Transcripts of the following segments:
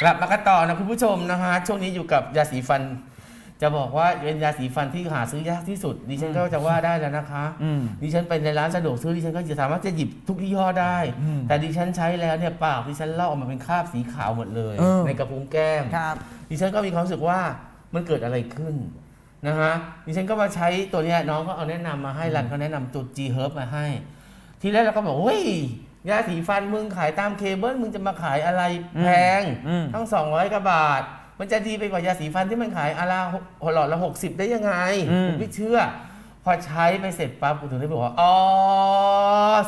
กลับมากันต่อนะคุณผู้ชมนะฮะช่วงนี้อยู่กับยาสีฟัน จะบอกว่าเป็นยาสีฟันที่หาซื้อยากที่สุดดิฉันก็จะว่าได้แล้วนะคะอืม ดิฉันไปในร้านสะดวกซื้อดิฉันก็จะสามารถจะหยิบทุกยี่ห้อได้ อืมแต่ดิฉันใช้แล้วเนี่ยปากดิฉันลอกออกมาเป็นคราบสีขาวหมดเลย เออ ในกระพุ้งแก้ม ครับ ดิฉันก็มีความรู้สึกว่ามันเกิดอะไรขึ้นนะฮะดิฉันก็มาใช้ตัวเนี้ยน้องก็เอาแนะนำมาให้รันเขาแนะนำตัว G Herb มาให้ ทีแรกเราก็บอกเฮ้ย ยาสีฟันมึงขายตามเคเบิลมึงจะมาขายอะไรแพงอืม ทั้ง 200กว่าบาท มันจะดีไปกว่ายาสีฟันที่มันขายอะไรหลอดละ 60 ได้ยังไงอืม ผมไม่เชื่อ พอใช้ไปเสร็จปั๊บกูถึงได้บอกว่าอ๋อ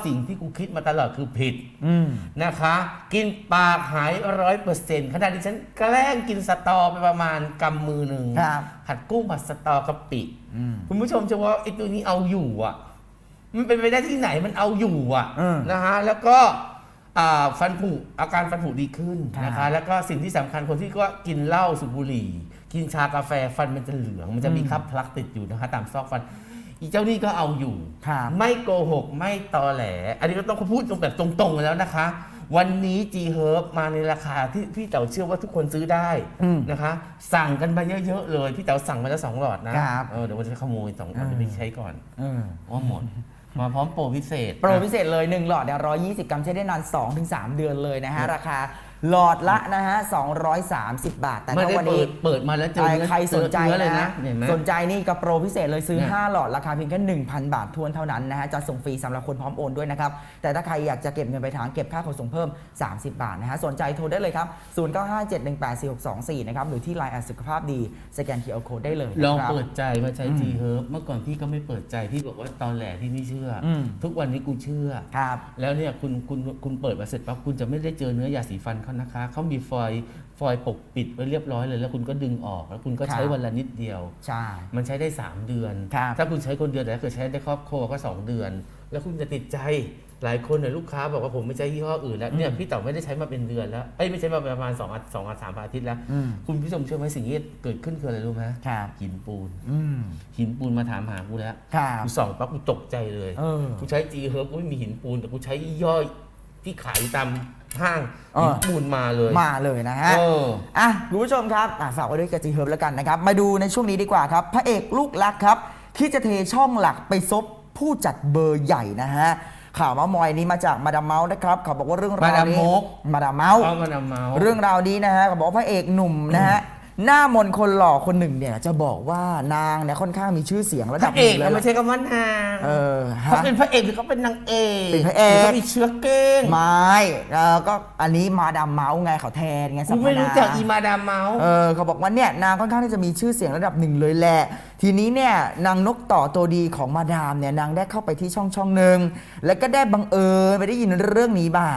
สิ่งที่กูคิดมาตลอดคือผิด อืม นะคะ กินปากหายร้อยเปอร์เซ็นต์ขณะที่ฉันแกล้งกินสตอไปประมาณกำมือหนึ่งครับ ผัดกุ้งผัดสตอกะปิ อืม คุณผู้ชมจะว่าไอ้ตัวนี้เอาอยู่อะ มันเป็นไปได้ที่ไหนมันเอาอยู่อะอืมนะฮะแล้วก็อ่าฟันผุอาการฟันผุดีขึ้นนะครัคะบแล้วก็สิ่งที่สำคัญคนที่ก็กินเหล้าสูบบุหรี่ กินชากาแฟฟันมันจะเหลือง มันจะมีอืมคราบพลักติดอยู่นะคะตามซอกฟัน อีเจ้านี่ก็เอาอยู่ ครับ ไม่โกหกไม่ตอแหล อันนี้ก็ต้องพูดตรงแบบตรงๆแล้วนะคะ วันนี้ G Herb มาในราคาที่พี่เต๋าเชื่อว่าทุกคนซื้อได้อืมนะคะ สั่งกันมาเยอะๆเลย พี่เต๋าสั่งมาแล้วสองหลอดนะครับ เออเดี๋ยววันจะขโมยสองหลอดอืมเดี๋ยวไปใช้ก่อนเออ ว่าหมด มาพร้อมโปรพิเศษ โปรพิเศษเลย 1 หลอดเนี่ย120 กรัมใช้ได้นาน 2-3 เดือนเลยนะฮะ ราคา หลอดละนะฮะ 230 บาท แต่ไม่ถ้าได้วันเปินี้ดเปิดมาแล้วเจอเนื้อใครสนใจเนื้อเลยนะนะเห็นไหม สนใจนี่กับโปรพิเศษเลยซื้อ เนี่ย 5 หลอดราคาเพียงแค่1,000 บาททวนเท่านั้นนะฮะจะส่งฟรีสำหรับคนพร้อมโอนด้วยนะครับ แต่ถ้าใครอยากจะเก็บเงินไปทางเก็บค่าขนส่งเพิ่ม 30 บาทนะฮะสนใจโทรได้เลยครับ 0957184624 นะครับหรือที่ Line แอดสุขภาพดีสแกน QR Code ได้เลยลองนะครับ เปิดใจมาใช้อืม G Herb เมื่อก่อนพี่ก็ไม่เปิดใจพี่บอกว่าตอนแหลที่ไม่เชื่ออม ทุกวันนี้กูเชื่อ ครับ แล้วเนี่ยคุณคุณคุณเปิดมาเสร็จปั๊บคุณจะไม่ได้เจอเนื้อยาสีฟันเขานะคะเขามีฟอยล์ฟอยล์ปกปิดไว้เรียบร้อยเลย แล้วคุณก็ดึงออก แล้วคุณก็ใช้ครับวันละนิดเดียว ใช่ มันใช้ได้ 3 เดือน ครับถ้าคุณใช้คนเดียวแต่ถ้าเกิดใช้ได้ครอบครัวก็ 2 เดือน แล้วคุณจะติดใจหลายคนเนี่ยลูกค้าบอกว่าผมไม่ใช้ยี่ห้ออื่นแล้วเนี่ยพี่เต๋อไม่ได้ใช้มาเป็นเดือนแล้วเอ้ยไม่ใช้มาประมาณ2อาทิตย์สองอาทิตย์สามอาทิตย์แล้ว อืม คุณผู้ชมเชื่อไหมสิ่งที่เกิดขึ้นคืออะไรรู้ไหมครับหินปูน อืมหินปูนมาถามหากูแล้วครับกูส่องปั๊บกูตกใจเลย เออ กูใช้จีเฮิร์บกูไม่มีหินปูนแต่กูใช้ยี่ห้อ ที่ขายตามห้างเออหินปูนมาเลย มาเลยนะฮะ เอออะคุณผู้ชมครับอะฝากไว้ด้วยกับจีเฮิร์บแล้วกันนะครับ มาดูในช่วงนี้ดีกว่าครับ พระเอกลูกรักครับ ที่จะเทช่องหลักไปซบผู้จัดเบอร์ใหญ่นะฮะ ข่าวเมามอยนี้มาจากมาดามเมาส์นะครับเขาบอกว่าเรื่องราวมาดามนี้มก มาดามเมาส์ เอามานำเมาส์ เรื่องราวนี้นะฮะเขาบอกว่าพระเอกหนุ่มนะฮะ หน้ามนต์คนหล่อคนหนึ่งเนี่ยจะบอกว่านางเนี่ยค่อนข้างมีชื่อเสียงระพดับระหเอนึ่กงเลนะยไม่ใช่คำว่านางเออเขาฮะเป็นพระเอกหรือเขาเป็นนางเอกเป็นพระเอกหเขามีเชื้อเก้งไม่เออก็อันนี้มาดามเมาส์ไงเขาแทนไงสักูพไม่รู้นาจักอีมาดามเมาส์ เออเขาบอกว่าเนี่ยนางค่อนข้างที่จะมีชื่อเสียงระดับหนึ่งเลยแหละ ทีนี้เนี่ยนางนกต่อตัวดีของมาดามเนี่ยนางได้เข้าไปที่ช่องช่องหนึ่งแล้วก็ได้บังเอิญไปได้ยินเรื่องนี้บ่า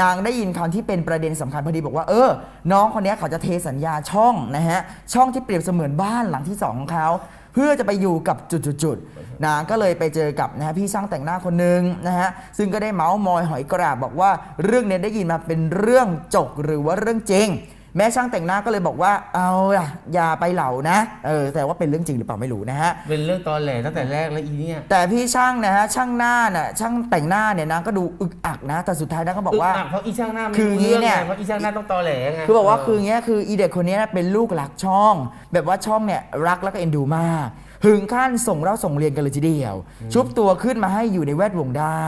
นางได้ยินคำที่เป็นประเด็นสำคัญพอดีบอกว่าเออ น้องคนนี้เขาจะเทสัญญาช่องนะฮะช่องที่เปรียบเสมือนบ้านหลังที่สองของเขาเพื่อจะไปอยู่กับจุดๆๆนางก็เลยไปเจอกับนะฮะพี่ช่างแต่งหน้าคนหนึ่งนะฮะซึ่งก็ได้เมาส์มอยหอยกราบบอกว่าเรื่องเนี้ยได้ยินมาเป็นเรื่องจกหรือว่าเรื่องจริง แม่ช่างแต่งหน้าก็เลยบอกว่าเอาล่ะอย่าไปเหล่านะเออแต่ว่าเป็นเรื่องจริงหรือเปล่าไม่รู้นะฮะ เป็นเรื่องตอนแหลตั้งแต่แรกแล้วอีเนี่ยแต่พี่ช่างนะฮะช่างหน้าน่ะช่างแต่งหน้าเนี่ยนางก็ดูอึกอักนะ แต่สุดท้ายนางก็บอกว่ากอักเพราะอีช่างหน้าไม่คือรู้งี้เรื่องเนี่ไงยเพราะอีช่างหน้าต้องตอแหลไงคือบอกว่าคืออย่างเงี้ยคืออีเด็กคนเนี้ยเป็นลูกหลักช่อง แบบว่าช่องเนี่ยรักแล้วก็เอ็นดูมาก ถึงขั้นส่งเราส่งเรียนกันเลยทีเดียว ชุบตัวขึ้นมาให้อยู่ในแวดวงได้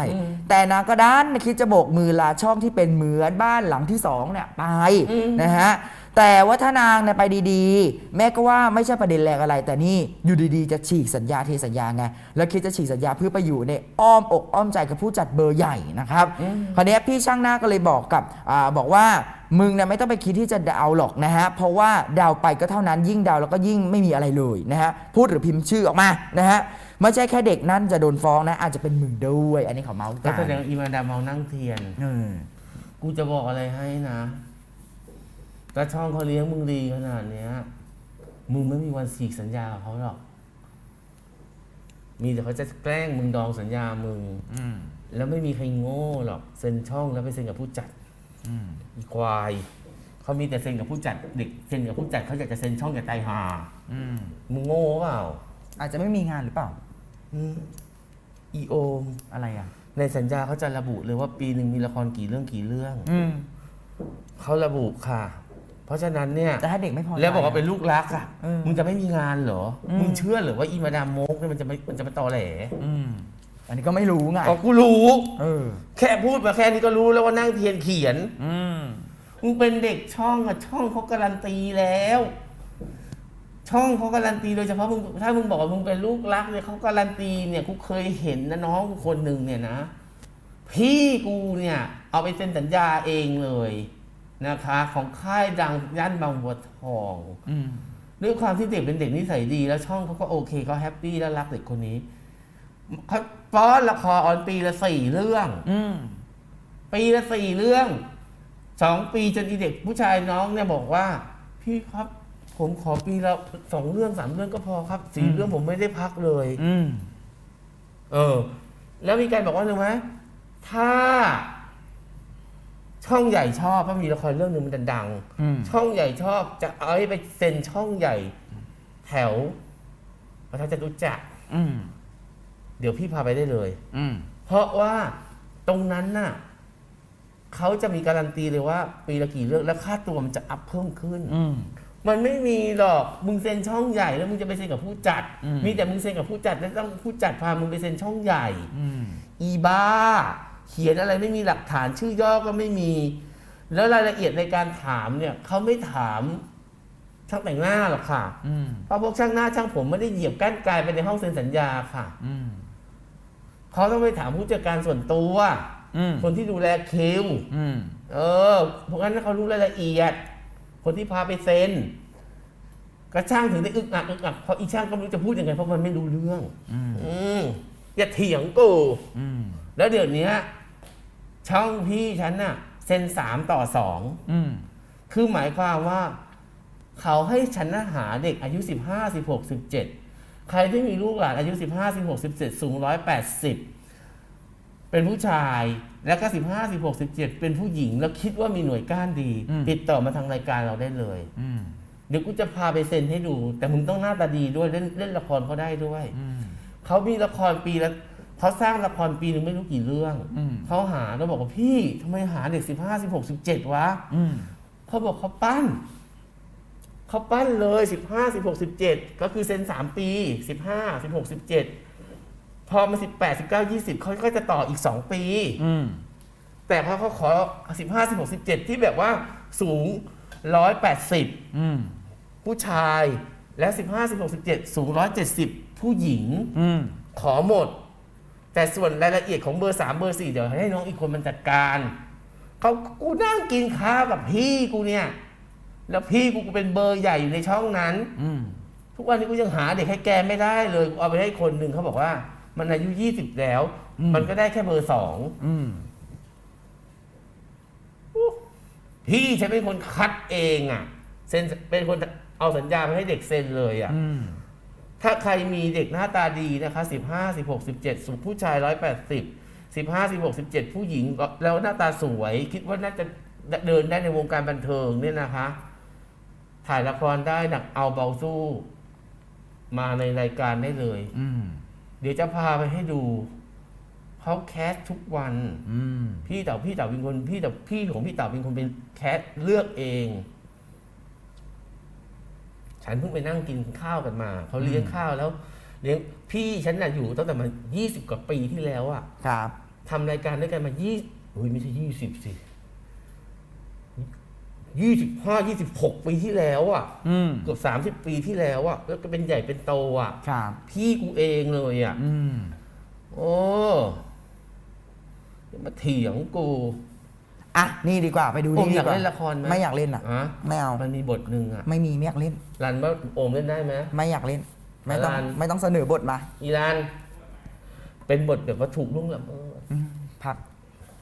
แต่นางก็ด้านคิดจะโบกมือลาช่องที่เป็นเหมือนบ้านหลังที่สองเนี่ยไปนะฮะ แต่ว่าถ้านางเนี่ยไปดีๆ แม่ก็ว่าไม่ใช่ประเด็นแรงอะไร แต่นี่อยู่ดีๆ จะฉีกสัญญาเทสัญญาไง แล้วคิดจะฉีกสัญญาเพื่อไปอยู่ในอ้อมอกอ้อมใจกับผู้จัดเบอร์ใหญ่นะครับ คราวเนี้ยพี่ช่างหน้าก็เลยบอกกับอาบอกว่ามึงเนี่ยไม่ต้องไปคิดที่จะเดาหรอกนะฮะ เพราะว่าเดาไปก็เท่านั้นยิ่งเดาแล้วก็ยิ่งไม่มีอะไรเลยนะฮะ พูดหรือพิมพ์ชื่อออกมานะฮะไม่ใช่แค่เด็กนั่นจะโดนฟ้องนะ อาจจะเป็นมึงด้วย อันนี้เขาเมาส์ก็กันแสดงอีมาดามเมาส์นั่งเทียนเออกูจะบอกอะไรให้นะ ถ้าช่องเขาเลี้ยงมึงดีขนาดเนี้ย มึงไม่มีวันฉีกสัญญากับเขาหรอก มีแต่เขาจะแกล้งมึงดองสัญญามึง อืมแล้วไม่มีใครโง่หรอกเซ็นช่องแล้วไปเซ็นกับผู้จัดอืมอีควายเขามีแต่เซ็นกับผู้จัดเด็กเซ็นกับผู้จัดเขาอยากจะเซ็นช่องอย่าตายห่าอืมมึงโง่เปล่าอาจจะไม่มีงานหรือเปล่า อืมอีโอม อะไรอะ ในสัญญาเขาจะระบุเลยว่าปีหนึ่งมีละครกี่เรื่องกี่เรื่อง อืม เขาระบุค่ะ เพราะฉะนั้นเนี่ยแต่ถ้าเด็กไม่พอใจแล้วบอกว่าเป็นลูกรักอะเออมึงจะไม่มีงานเหรออืมมึงเชื่อเหรือว่าอีมาดามโมกเนี่ยมันจะไม่มันจะมาตอแหลอืมอันนี้ก็ไม่รู้ไงก็กูรู้ เออ แค่พูดมาแค่นี้ก็รู้แล้วว่านั่งเทียนเขียน อืม มึงเป็นเด็กช่องอะช่องเขาการันตีแล้ว ช่องเขาการันตีโดยเฉพาะมึงถ้ามึงบอกว่ามึงเป็นลูกรักเนี่ยเขาการันตีเนี่ยกูเคยเห็นนะน้องกูคนหนึ่งเนี่ยนะ พี่กูเนี่ย เอาไปเซ็นสัญญาเองเลย นะคะ ของค่ายดังย่านบางบัวทองอืมด้วยความที่เด็กเป็นเด็กนิสัยดี แล้วช่องเขาก็โอเคเขาแฮปปี้แล้วรักเด็กคนนี้เขาป้อนละครออนปีละสี่เรื่องอืมปีละสี่เรื่องสองปีจนอีเด็กผู้ชายน้องเนี่ยบอกว่า พี่ครับ ผมขอปีละสองเรื่องสามเรื่องก็พอครับสี่เรื่องผมไม่ได้พักเลยอืมเออ แล้วมีการบอกว่ารู้ไหมถ้า ช่องใหญ่ชอบเพราะมีละครเรื่องหนึ่งมันดังอืม ช่องใหญ่ชอบจะเอาให้ไปเซ็นช่องใหญ่ แถวพระทัจะรู้จักรอืมเดี๋ยวพี่พาไปได้เลย อืมเพราะว่าตรงนั้นน่ะเขาจะมีการันตีเลยว่า ปีละกี่เรื่องแล้วค่าตัวมันจะอัพเพิ่มขึ้น อืม มันไม่มีหรอก มึงเซ็นช่องใหญ่แล้วมึงจะไปเซ็นกับผู้จัด อืม มีแต่มึงเซ็นกับผู้จัดแล้วต้องผู้จัดพามึงไปเซ็นช่องใหญ่ อืม อีบ้า เขียนอะไรไม่มีหลักฐานชื่อย่อก็ไม่มี แล้วรายละเอียดในการถามเนี่ยเขาไม่ถามช่างแต่งหน้าหรอกค่ะอืมเพราะพวกช่างหน้าช่างผมไม่ได้เหยียบก้านกายไปในห้องเซ็นสัญญาค่ะอืมเขาต้องไปถามผู้จัดการส่วนตัว อืมคนที่ดูแลคิว อืมเออ เพราะงั้นเขารู้รายละเอียด คนที่พาไปเซ็นกระช่างถึงได้อึกอักอึกอักเพราะอีช่างก็ไม่รู้จะพูดยังไงเพราะมันไม่รู้เรื่อง อืม อืม อย่าเถียงกูอืมแล้วเดี๋ยวนี้ช่องพี่ฉันน่ะเซ็นสามต่อสองอืมคือหมายความว่า เขาให้ฉันน่ะหาเด็กอายุสิบห้าสิบหกสิบเจ็ดใครที่มีลูกหลานอายุสิบห้าสิบหกสิบเจ็ดสูงร้อยแปดสิบเป็นผู้ชายแล้วก็สิบห้าสิบหกสิบเจ็ดเป็นผู้หญิงแล้วคิดว่ามีหน่วยก้านดี ติดต่อมาทางรายการเราได้เลยอืมเดี๋ยวกูจะพาไปเซ็นให้ดู แต่มึงต้องหน้าตาดีด้วยเล่นเล่นละครเขาได้ด้วยอืม เขามีละครปีละเขาสร้างละครปีหนึ่งไม่รู้กี่เรื่องอืม เขาหาแล้วบอกว่าพี่ทำไมหาเด็กสิบห้าสิบหกสิบเจ็ดวะ อืม เขาบอกเขาปั้น เขาปั้นเลยสิบห้าสิบหกสิบเจ็ดก็คือเซ็นสามปีสิบห้าสิบหกสิบเจ็ดพอมาสิบแปดสิบเก้ายี่สิบเขาก็จะต่ออีกสองปี อืม แต่พอเขาขอสิบห้าสิบหกสิบเจ็ดที่แบบว่าสูงร้อยแปดสิบอืม ผู้ชาย และสิบห้าสิบหกสิบเจ็ดสูงร้อยเจ็ดสิบผู้หญิงอืม ขอหมด แต่ส่วนรายละเอียดของเบอร์สามเบอร์สี่เดี๋ยวให้น้องอีกคนมันจัดการเขากูนั่งกินข้าวกับพี่กูเนี่ย แล้วพี่กูกูเป็นเบอร์ใหญ่อยู่ในช่องนั้น อืม ทุกวันนี้กูยังหาเด็กให้แกไม่ได้เลยกูเอาไปให้คนหนึ่งเขาบอกว่า มันอายุยี่สิบแล้วมันก็ได้แค่เบอร์สองอืม พี่ฉันเป็นคนคัดเองอะเซ็นเป็นคน เอาสัญญาไปให้เด็กเซ็นเลยอะอืมถ้าใครมีเด็กหน้าตาดีนะคะสิบห้าสิบหกสิบเจ็ดสูงผู้ชายร้อยแปดสิบสิบห้าสิบหกสิบเจ็ดผู้หญิงก็แล้วหน้าตาสวย คิดว่าน่าจะเดินได้ในวงการบันเทิงเนี่ยนะคะ ถ่ายละครได้หนักเอาเบาสู้ มาในรายการได้เลยอืมเดี๋ยวจะพาไปให้ดูเขาแคสทุกวันอืมพี่เต๋าพี่เต๋าเป็นคนพี่เต๋าพี่ของพี่เต๋าเป็นคนเป็นแคสเลือกเอง ฉันเพิ่งไปนั่งกินข้าวกันมาเขาเลี้ยงข้าวแล้วเลี้ยงพี่ฉันน่ะอยู่ตั้งแต่มายี่สิบกว่าปีที่แล้วอะครับทำรายการด้วยกันมายี่อุ้ยไม่ใช่ยี่สิบสิยี่สิบห้ายี่สิบหกปีที่แล้วอะอืมเกือบสามสิบปีที่แล้วอะแล้วก็เป็นใหญ่เป็นโตอะครับพี่กูเองเลยอะอืมโอ้อย่ามาเถียงกู อะนี่ดีกว่าไปดูโอมนี่อดียากกว่าเล่นละครไหมไม่อยากเล่นอะ อะไม่เอา มันมีบทหนึ่งอะไม่มีไม่อยากเล่น รันว่าโอมเล่นได้ไหม ไม่อยากเล่น ไม่ต้องร้าน ไม่ต้องเสนอบทมาอีรัน เป็นบทแบบว่าถูกล่วงละเมิดอืมพัก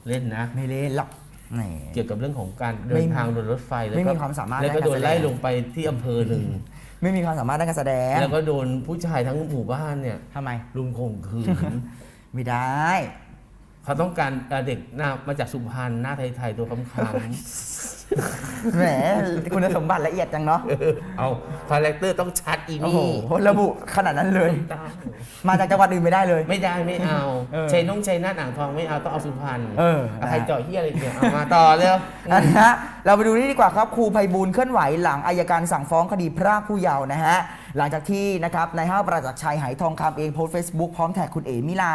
เล่นนะ ไม่เล่นหรอกแหม เกี่ยวกับเรื่องของการเดิไม่นมีทางโดยรถไฟแล้วไม่ก็มีความสามารถแล้วก็ด้านโดนการแสดงไล่ลงไปที่อำเภอหนึ่งไม่มีความสามารถด้านการแสดงแล้วก็โดนผู้ชายทั้งหมู่บ้านเนี่ยทำไม ลุมข่มขืน ไม่ได้ เขาต้องการเอ่อเด็กหน้ามาจากสุพรรณหน้าไทยๆตัวคำแหมคุณสมบัติละเอียดจังเนาะๆเอาคาแรคเตอร์ต้องชัดอีโอ้โหนี่ ระบุขนาดนั้นเลย มาจากจังหวัดอื่นไม่ได้เลย ไม่ได้ไม่เอาเออชัยนงชัยนาทอ่างทองไม่เอาต้องเอาสุพรรณเออใครเจาะเฮียอะไรเนี่ยเอามาต่อเร็วนะฮะ เราไปดูนี่ดีกว่าครับครูไพบูลย์เคลื่อนไหวหลังอายการสั่งฟ้องคดีพรากผู้เยาว์นะฮะหลังจากที่นะครับนายห้าวประจักษ์ชัยไหทองคำเองโพสต์เฟซบุ๊กพร้อมแท็กคุณเอ๋มิลา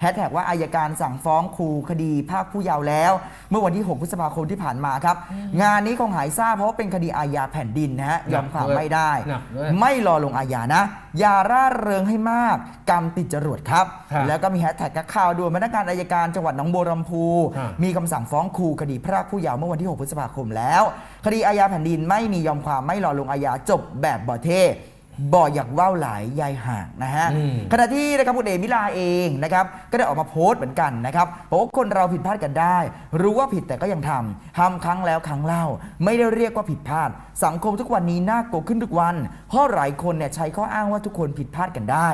แฮชแท็กว่าอายการสั่งฟ้องครูคดีพรากผู้เยาว์แล้ว เมื่อวันที่ 6 พฤษภาคมที่ผ่านมาครับ งานนี้คงหายทราบเพราะว่าเป็นคดีอาญาแผ่นดินนะฮะยอมความไม่ได้ หนักด้วย ไม่รอลงอาญานะ อย่าร่าเริงให้มากกรรมติดจรวดครับ ครับแล้วก็มีแฮชแท็กนักข่าวด่วนพนักงานอายการจังหวัดหนองบัวลำพู ครับ มีคำสั่งฟ้องครูคดีพรากผู้เยาว์เมื่อวันที่ 6 พฤษภาคมแล้ว คดีอาญาแผ่นดินไม่มียอมความไม่รอลงอาญาจบแบบบ่อเท่บ่ออยากว่าวหลายยายห่างนะฮะอืมขณะที่นะครับคุณเอมิลาเองนะครับก็ได้ออกมาโพสต์เหมือนกันนะครับบอกว่าคนเราผิดพลาดกันได้ รู้ว่าผิดแต่ก็ยังทำทำครั้งแล้วครั้งเล่า ไม่ได้เรียกว่าผิดพลาด สังคมทุกวันนี้น่ากลัวขึ้นทุกวัน เพราะหลายคนเนี่ยใช้ข้ออ้างว่าทุกคนผิดพลาดกันได้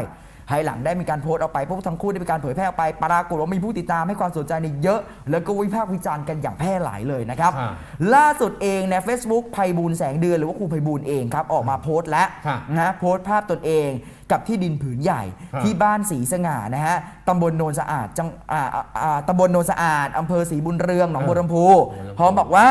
ภายหลังได้มีการโพสต์ออกไปพวกทั้งคู่ได้มีการเผยแพร่ออกไปปรากฏว่ามีผู้ติดตามให้ความสนใจในเยอะ แล้วก็วิพากษ์วิจารณ์กันอย่างแพร่หลายเลยนะครับค่ะล่าสุดเองใน Facebook ไพบูลย์แสงเดือนหรือว่าครูไพบูลย์เองครับออกมาโพสต์แล้วค่ะนะโพสต์ภาพตนเองกับที่ดินผืนใหญ่ครับที่บ้านสีสง่านะฮะตำบลโนนสะอาดจังอ่าอ่าอ่าตำบลโนนสะอาดอำเภอศรีบุญเรืองหนองบัวลำพูบัวลำพูพร้อมบอกว่า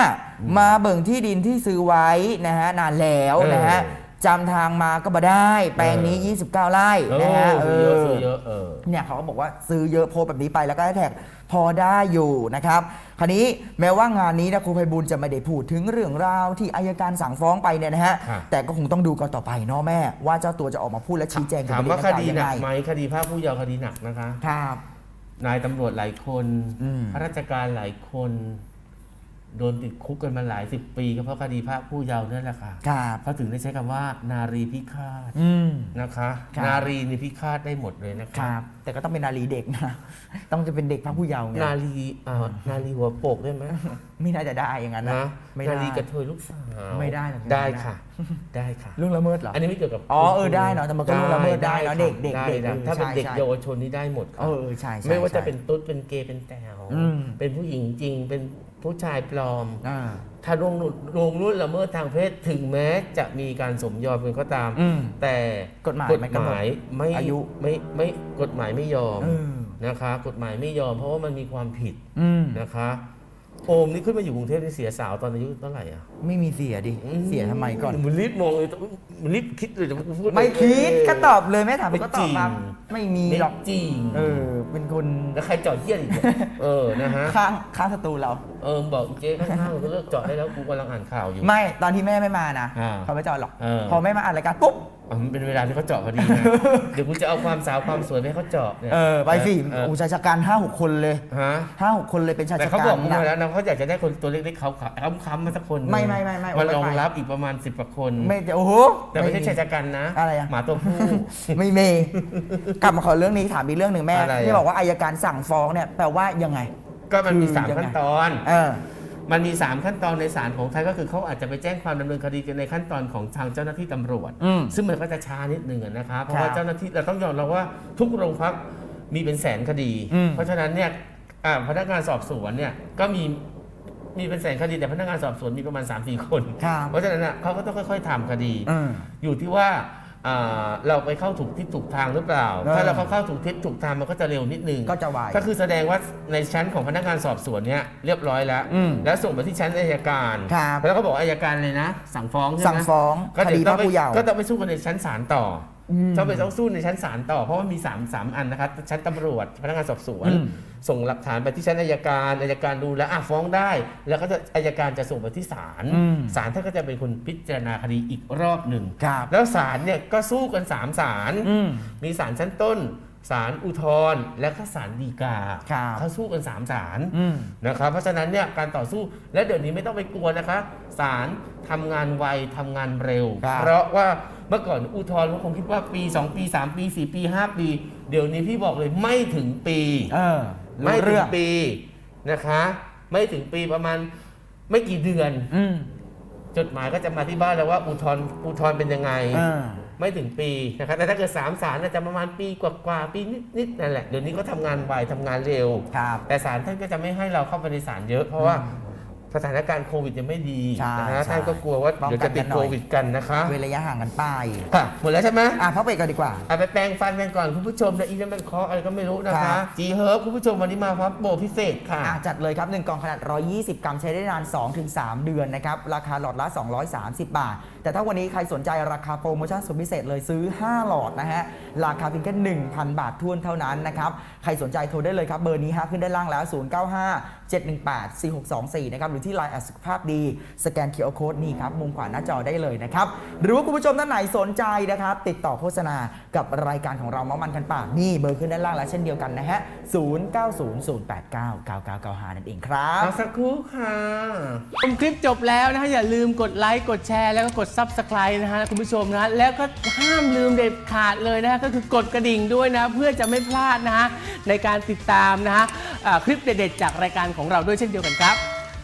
มาเบิ่งที่ดินที่ซื้อไว้นะฮะนานแล้วนะฮะ เออ จำทางมาก็มาได้ แปลงนี้ 29 ไร่เอนะฮะอซื้อเยอะซื้อเยอะเออเนี่ยเขาก็บอกว่าซื้อเยอะโพสต์แบบนี้ไปแล้วก็แฮชแท็กพอได้อยู่นะครับ คราวนี้แม้ว่างานนี้นะครูไพบูลย์จะไม่ได้พูดถึงเรื่องราวที่อายการสั่งฟ้องไปเนี่ยนะฮะครับแต่ก็คงต้องดูกันต่อไปเนาะแม่ ว่าเจ้าตัวจะออกมาพูดและชี้แจงถามประว่าเด็นคดังกล่ดีวยังหนัไงกไหมคดีภาคผู้เยาว์คดีหนักนะคะ ครับ นายตำรวจหลายคนอืมข้าราชการหลายคน โดนติดคุกกันมาหลายสิบปีก็เพราะคดีภาคผู้เยาว์นั่นแหละค่ะครับเขาถึงได้ใช้คำว่า นารีพิฆาตอืม นะคะ ครับ นารีนี่พิฆาตได้หมดเลยนะคคะรับ แต่ก็ต้องเป็นนารีเด็กนะ ต้องจะเป็นเด็กพักผู้เยาว์ไงนารีอ่านารีหัวโปกได้ไหมไม่น่าจะได้อย่างนั้นนะนะไม่นาได้ รีกระเทยลูกสาวไม่ได้หรอก ได้ค่ะ ได้ค่ะ เรื่องละเมิดเหรอ อันนี้ไม่เกี่ยวกับอ๋อเออได้เนอะแต่มันก็ล่วงละเมิดได้เนอะเด็กเด็กได้เด็กนะเออถ้าเป็นใช่เด็กใช่ เยาวชนนี่ได้หมดค่ะเออใช่ใช่ไม่ว่าจะใช่ เป็นตุ๊ดเป็นเกย์เป็นแต๋วอืม เป็นผู้หญิงจริงเป็น ผู้ชายปลอม อ่า ถ้าลงลงรุ่นละเมิดทางเพศถึงแม้จะมีการสมยอมเป็นก็ตาม อืมแต่กฎหมายกฎไม่หกำหนดมายไม่อายุ ไม่ไม่กฎหมายไม่ยอมเออนะคะ กฎหมายไม่ยอมเพราะว่ามันมีความผิดอืมนะคะ โอมนี่ขึ้นมาอยู่กรุงเทพนี่เสียสาวตอนอายุเท่าไหร่อะไม่มีเสียดิ เสียทำไมก่อน มันรีบมองเลยมันรีบคิดเลยจะพูด ไม่คิดก็ตอบเลยแม่ถามไม่ก็ตอบมาจริง ไม่มีไม่หรอกจริงเออเป็นคนแล้วใครจอดเที่ยนอีกเนี่ยเออนะฮะ ข้างข้างศัตรูเราเออบอกอีเจ๊ข้างๆก็เลิกจอดได้แล้วกูกำลังอ่านข่าวอยู่ ไม่ตอนที่แม่ไม่มานะอ่าเขาไม่จอดหรอก เออ พอแม่มาอ่านรายการปุ๊บอะมันเป็นเวลาที่เขาเจาะพอดีนะ เดี๋ยวกูจะเอาความสาวความสวยไปให้เขาเจาะเนี่ยเออไปสิเอออุชายชะกันห้าหกคนเลยฮะ ห้าหกคนเลยเป็นชายแต่ชะเขากับอกนกูนะมาแล้วนะเขาอยากจะได้คนตัวเล็กๆเขาๆค้ำๆมาสักคนหนึ่งไม่ไม่ไม่ไม่มันไม่รองไปรับอีกประมาณสิบกว่าคน ไม่โอ้โห แต่ไม่ใช่ชายชะกันนะอะไรอะ หมาตัวผู้ ไม่เม กลับมาขอเรื่องนี้ถามอีกเรื่องหนึ่งแม่ อะไรอะ ที่บอกว่าอายการสั่งฟ้องเนี่ยแปลว่ายังไง ก็มันมี คือสามยังไง ขั้นตอน เออ มันมี 3 ขั้นตอนในศาลของไทยก็คือเขาอาจจะไปแจ้งความดำเนินคดีกันในขั้นตอนของทางเจ้าหน้าที่ตำรวจ อืม ซึ่งมันก็จะช้านิดนึงอะนะครับเพราะครับว่าเจ้าหน้าที่เราต้องยอมรับว่าทุกโรงพักมีเป็นแสนคดี อืม เพราะฉะนั้นเนี่ยอ่าพนักงานสอบสวนเนี่ยก็มีมีเป็นแสนคดีแต่พนักงานสอบสวนมีประมาณ3-4คน ครับเพราะฉะนั้นน่ะเขาก็ต้องค่อย ๆทำคดีเอออยู่ที่ว่าอ่า เราไปเข้าถูกที่ถูกทางหรือเปล่าเออถ้าเราเข้าเข้าถูกทิศถูกทางมันก็จะเร็วนิดนึงก็จะไวก็คือแสดงว่าในชั้นของพนักงานสอบสวนเนี่ยเรียบร้อยแล้วอืมแล้วส่งไปที่ชั้นอายการครับแล้วก็บอกอายการเลยนะ สั่งฟ้องใช่ไหมสั่งฟ้องก็คเดี๋ดียวพต้อระงไปผู้เยาว์ก็ต้องไปสู้กันในชั้นศาลต่อ อมต้องไปต้องสู้ในชั้นศาลต่อเพราะว่ามี3 3อันนะครับชั้นตำรวจพนักงานสอบสวนอืมส่งหลักฐานไปที่ชั้นอายการอายการดูแล้วอะฟ้องได้ แล้วก็จะอายการจะส่งไปที่ศาลอืมศาลท่านก็จะเป็นคนพิจารณาคดีอีกรอบหนึ่งครับแล้วศาลเนี่ยก็สู้กันสามศาลอืมมีศาลชั้นต้นศาลอุทธรณ์และก็ศาลฎีกาครับเขาสู้กันสามศาลอืมนะครับเพราะฉะนั้นเนี่ยการต่อสู้และเดี๋ยวนี้ไม่ต้องไปกลัวนะคะศาลทำงานไวทำงานเร็วครับเพราะว่า เมื่อก่อนอุทธรณ์เขาคงคิดว่าปี 2 ปี 3 ปี 4 ปี 5 ปี เดี๋ยวนี้พี่บอกเลยไม่ถึงปี เออไม่รู้ถึเรื่งองปีนะคะ ไม่ถึงปีประมาณไม่กี่เดือน อืม จดหมายก็จะมาที่บ้านแล้วว่าอุทธรณ์อุทธรณ์เป็นยังไงเออไม่ถึงปีนะครับแต่ถ้าเกิดสามศาลน่าจะประมาณปีกว่าๆปีนิดๆนั่นแหละเดี๋ยวนี้ก็ทำงานไวทำงานเร็ว ครับ แต่ศาลท่านก็จะไม่ให้เราเข้าไปในศาลเยอะ เพราะว่า สถานการณ์โควิดยังไม่ดีใช่นะฮะใช่ท่านก็กลัวว่าป้องเดี๋ยวกัจะนติดกันหน่โคอยวิดกันนะคะเว้นระยะห่างกันไปค่ะหมดแล้วใช่ไหมอะพักเบรกกันดีกว่า เอาไปแปรงฟันกันก่อนคุณผู้ชมนะอีนั่นมันเคาะอะไรก็ไม่รู้นะครัคะ บ จีเฮิร์บคุณผู้ชมวันนี้มาพร้อมโปรพิเศษค่ะ อะจัดเลยครับ 1กล่องขนาด 120 กรัมใช้ได้นาน 2-3 เดือนนะครับ ราคาหลอดละ 230 บาท แต่ถ้าวันนี้ใครสนใจราคาโปรโมชั่นสุดพิเศษเลยซื้อ 5 หลอดนะฮะ ราคาเพียงแค่ 1,000 บาททวนเท่านั้นนะครับ ใครสนใจโทรได้เลยครับ เบอร์นี้ฮะขึ้นด้านล่างแล้ว 095 718 4624 นะครับ หรือที่ Line แอดสุขภาพดี สแกน QR Code นี่ครับ มุมขวาหน้าจอได้เลยนะครับ หรือว่าคุณผู้ชมท่านไหนสนใจนะครับ ติดต่อโฆษณากับรายการของเราเมามันกันปากนี่เบอร์ขึ้นด้านล่างแล้วเช่นเดียวกันนะฮะ0900899995นั่นเองครับ พักสักครู่ค่ะ ชมคลิปจบแล้วนะฮะอย่าลืมกดไลค์ กดแชร์แล้วก็กด Subscribe นะฮะคุณผู้ชมนะฮะแล้วก็ห้ามลืมเด็ดขาดเลยนะฮะก็คือกดกระดิ่งด้วยนะเพื่อจะไม่พลาดนะฮะในการติดตามนะฮะอ่าคลิปเด็ดๆจากรายการของเราด้วยเช่นเดียวกันครับ